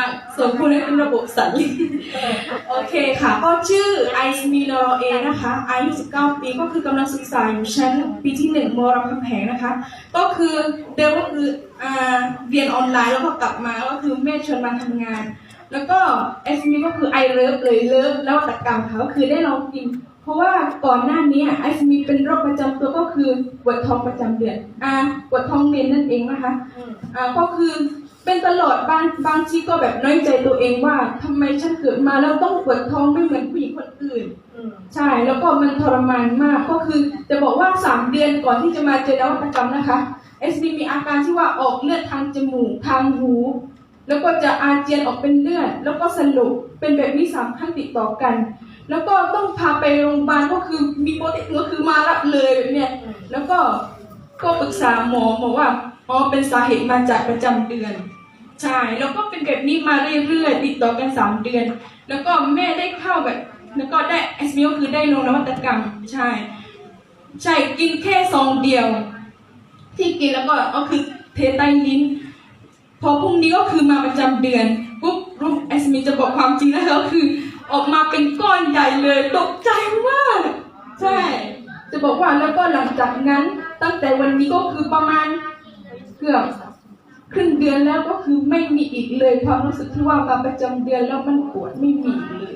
อะส่วนคุณนี่เป็นระบบสันลินโอเคค่ะ ก็ชื่อไอซ์มีนอเอนะคะอายุ 19 ปีก็คือกำลังศึกษาอยู่ชั้นปีที่1มรามคำแหงนะคะ ก็คือเดิมก็คืออ่าเรียนออนไลน์แล้วก็กลับมาก็คือแม่ชวนมาทำงาน แล้วก็เอสมีก็คือไอเลิฟเลยเลิฟแล้วตกรรมค่ะก็คือได้ลองกินเพราะว่าก่อนหน้านี้ไอซ์มีเป็นโรคประจำตัวก็คือปวดท้องประจำเดือนอ่าปวดท้องเรียนนั่นเองนะคะอ่าก็คือ เป็นตลอดบางบางทีก็แบบน้อยใจตัวเองว่าทำไมฉันเกิดมาแล้วต้องปวดท้องไม่เหมือนผู้หญิงคนอื่นใช่แล้วก็มันทรมานมากก็คือจะบอกว่า3เดือนก่อนที่จะมาเจอนวัตกรรมนะคะ SB มีอาการที่ว่าออกเลือดทางจมูกทางหู แล้วก็จะอาเจียนออกเป็นเลือด แล้วก็สลบเป็นแบบนี้สามครั้งติดต่อกัน แล้วก็ต้องพาไปโรงพยาบาลก็คือมีโปรตีนก็คือมารับเลยแบบเนี้ยแล้วก็ ก็ปรึกษาหมอบอกว่าอ๋อเป็นสาเหตุมาจากประจำเดือน ใช่แล้วก็เป็นแบบนี้มาเรื่อยๆติดต่อกันสามเดือน แล้วก็แม่ได้เข้าแบบ แล้วก็ได้เอสมิก็คือได้ลงนวัตกรรมใช่ใช่กินแค่ซองเดียว ที่กินแล้วก็ก็คือเทใต้ลิ้น พอพรุ่งนี้ก็คือมาประจำเดือนปุ๊บลูกเอสมิจะบอกความจริงแล้วก็คือ ออกมาเป็นก้อนใหญ่เลยตกใจมากใช่ จะบอกว่าแล้วก็หลังจากนั้น ตั้งแต่วันนี้ก็คือประมาณเกือบครึ่งเดือนแล้วก็คือไม่มีอีกเลยความรู้สึกที่ว่ามาประจำเดือนแล้วมันปวดไม่มีเลย